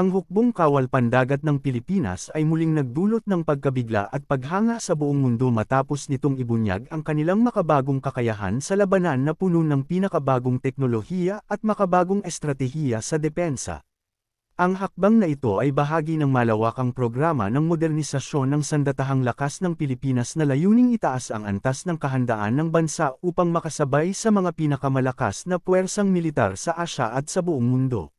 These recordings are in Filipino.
Ang hukbong kawal pandagat ng Pilipinas ay muling nagdulot ng pagkabigla at paghanga sa buong mundo matapos nitong ibunyag ang kanilang makabagong kakayahan sa labanan na puno ng pinakabagong teknolohiya at makabagong estratehiya sa depensa. Ang hakbang na ito ay bahagi ng malawakang programa ng modernisasyon ng sandatahang lakas ng Pilipinas na layuning itaas ang antas ng kahandaan ng bansa upang makasabay sa mga pinakamalakas na puwersang militar sa Asya at sa buong mundo.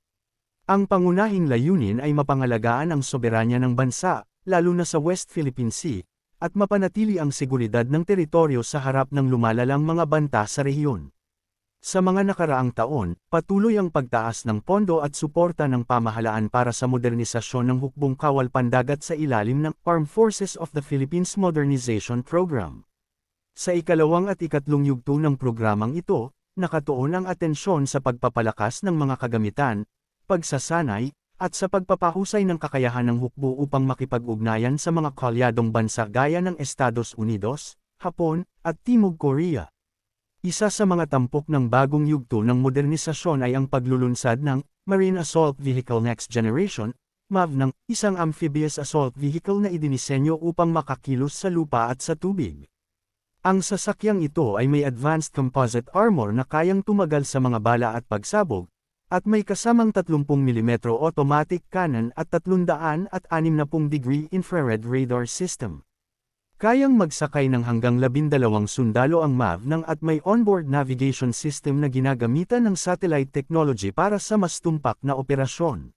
Ang pangunahing layunin ay mapangalagaan ang soberanya ng bansa, lalo na sa West Philippine Sea, at mapanatili ang seguridad ng teritoryo sa harap ng lumalalang mga banta sa rehiyon. Sa mga nakaraang taon, patuloy ang pagtaas ng pondo at suporta ng pamahalaan para sa modernisasyon ng hukbong kawal pandagat sa ilalim ng Armed Forces of the Philippines Modernization Program. Sa ikalawang at ikatlong yugto ng programang ito, nakatuon ang atensyon sa pagpapalakas ng mga kagamitan, pagsasanay, at sa pagpapahusay ng kakayahan ng hukbo upang makipag-ugnayan sa mga kalyadong bansa gaya ng Estados Unidos, Hapon, at Timog Korea. Isa sa mga tampok ng bagong yugto ng modernisasyon ay ang paglulunsad ng Marine Assault Vehicle Next Generation, MAV ng isang amphibious assault vehicle na idinisenyo upang makakilos sa lupa at sa tubig. Ang sasakyang ito ay may advanced composite armor na kayang tumagal sa mga bala at pagsabog, at may kasamang 30mm automatic cannon at 360 degree infrared radar system. Kayang magsakay ng hanggang 12 sundalo ang MAV ng at may onboard navigation system na ginagamitan ng satellite technology para sa mas tumpak na operasyon.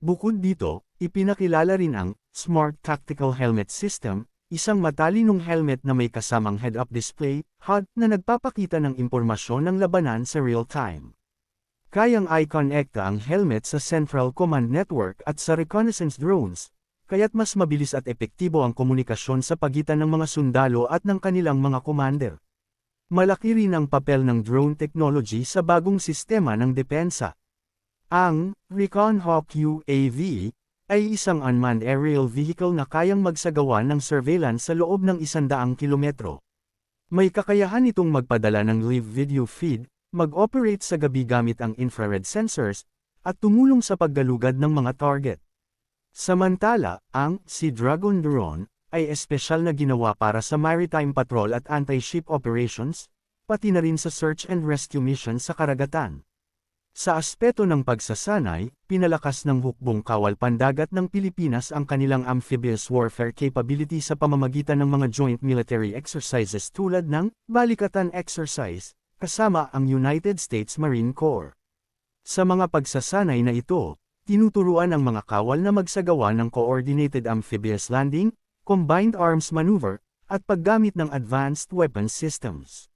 Bukod dito, ipinakilala rin ang Smart Tactical Helmet System, isang matalinong helmet na may kasamang head-up display, HUD, na nagpapakita ng impormasyon ng labanan sa real-time. Kayang i-connecta ang helmet sa Central Command Network at sa reconnaissance drones, kaya't mas mabilis at epektibo ang komunikasyon sa pagitan ng mga sundalo at ng kanilang mga commander. Malaki rin ang papel ng drone technology sa bagong sistema ng depensa. Ang Recon Hawk UAV ay isang unmanned aerial vehicle na kayang magsagawa ng surveillance sa loob ng isandaang kilometro. May kakayahan itong magpadala ng live video feed, mag-operate sa gabi gamit ang infrared sensors, at tumulong sa paggalugad ng mga target. Samantala, ang Sea Dragon drone ay espesyal na ginawa para sa maritime patrol at anti-ship operations, pati na rin sa search and rescue mission sa karagatan. Sa aspeto ng pagsasanay, pinalakas ng hukbong kawal pandagat ng Pilipinas ang kanilang amphibious warfare capability sa pamamagitan ng mga joint military exercises tulad ng Balikatan Exercise, kasama ang United States Marine Corps. Sa mga pagsasanay na ito, tinuturuan ang mga kawal na magsagawa ng coordinated amphibious landing, combined arms maneuver, at paggamit ng advanced weapons systems.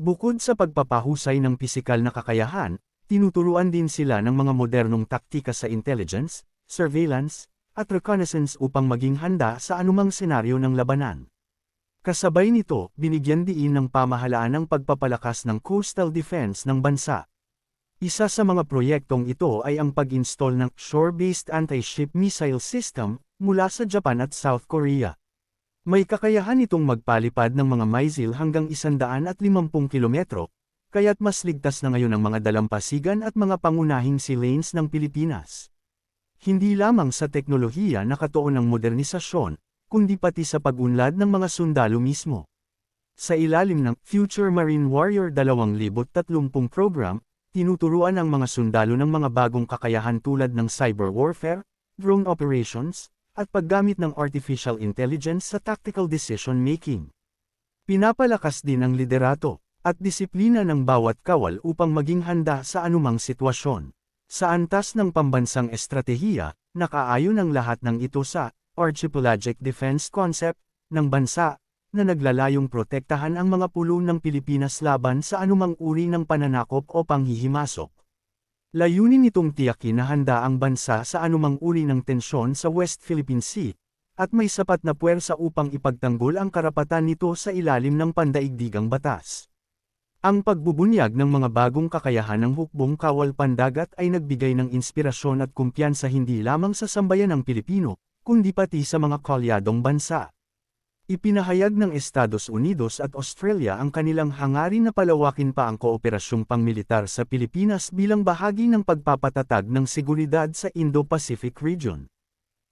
Bukod sa pagpapahusay ng pisikal na kakayahan, tinuturuan din sila ng mga modernong taktika sa intelligence, surveillance, at reconnaissance upang maging handa sa anumang senaryo ng labanan. Kasabay nito, binigyan diin ng pamahalaan ang pagpapalakas ng coastal defense ng bansa. Isa sa mga proyektong ito ay ang pag-install ng shore-based anti-ship missile system mula sa Japan at South Korea. May kakayahan itong magpalipad ng mga missile hanggang 150 kilometro, kaya't mas ligtas na ngayon ang mga dalampasigan at mga pangunahing sea lanes ng Pilipinas. Hindi lamang sa teknolohiya nakatuon ng modernisasyon, kundi pati sa pag-unlad ng mga sundalo mismo. Sa ilalim ng Future Marine Warrior 2030 program, tinuturuan ang mga sundalo ng mga bagong kakayahan tulad ng cyber warfare, drone operations, at paggamit ng artificial intelligence sa tactical decision making. Pinapalakas din ang liderato at disiplina ng bawat kawal upang maging handa sa anumang sitwasyon. Sa antas ng pambansang estratehiya, nakaayon ang lahat ng ito sa archipelagic defense concept ng bansa na naglalayong protektahan ang mga pulo ng Pilipinas laban sa anumang uri ng pananakop o panghihimasok. Layunin nitong tiyakin na handa ang bansa sa anumang uri ng tensyon sa West Philippine Sea, at may sapat na puwersa upang ipagtanggol ang karapatan nito sa ilalim ng pandaigdigang batas. Ang pagbubunyag ng mga bagong kakayahan ng hukbong kawal pandagat ay nagbigay ng inspirasyon at kumpiyansa hindi lamang sa sambayan ng Pilipino, kundi pati sa mga kalyadong bansa. Ipinahayag ng Estados Unidos at Australia ang kanilang hangarin na palawakin pa ang kooperasyong pangmilitar sa Pilipinas bilang bahagi ng pagpapatatag ng seguridad sa Indo-Pacific region.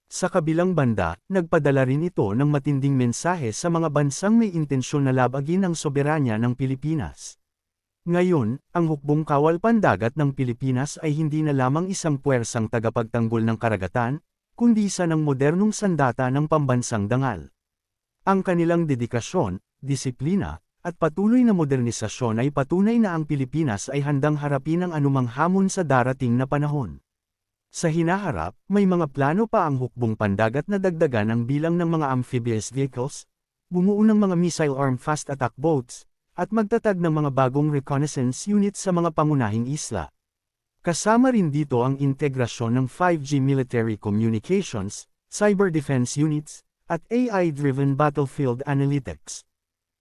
Sa kabilang banda, nagpadala rin ito ng matinding mensahe sa mga bansang may intensyon na labagin ang soberanya ng Pilipinas. Ngayon, ang hukbong kawal pandagat ng Pilipinas ay hindi na lamang isang puwersang tagapagtanggol ng karagatan, kundi isa ng modernong sandata ng pambansang dangal. Ang kanilang dedikasyon, disiplina, at patuloy na modernisasyon ay patunay na ang Pilipinas ay handang harapin ang anumang hamon sa darating na panahon. Sa hinaharap, may mga plano pa ang hukbong pandagat na dagdagan ang bilang ng mga amphibious vehicles, bumuo ng mga missile-armed fast attack boats, at magtatag ng mga bagong reconnaissance units sa mga pangunahing isla. Kasama rin dito ang integrasyon ng 5G military communications, cyber defense units, at AI-driven battlefield analytics.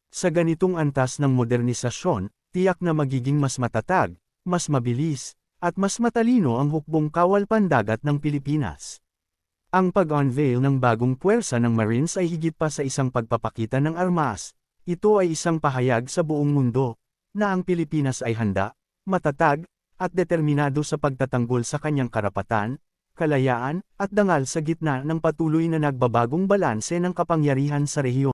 Sa ganitong antas ng modernisasyon, tiyak na magiging mas matatag, mas mabilis, at mas matalino ang hukbong kawal pandagat ng Pilipinas. Ang pag-unveil ng bagong puwersa ng Marines ay higit pa sa isang pagpapakita ng armas, ito ay isang pahayag sa buong mundo, na ang Pilipinas ay handa, matatag, at determinado sa pagtatanggol sa kanyang karapatan, kalayaan, at dangal sa gitna ng patuloy na nagbabagong balanse ng kapangyarihan sa rehiyon.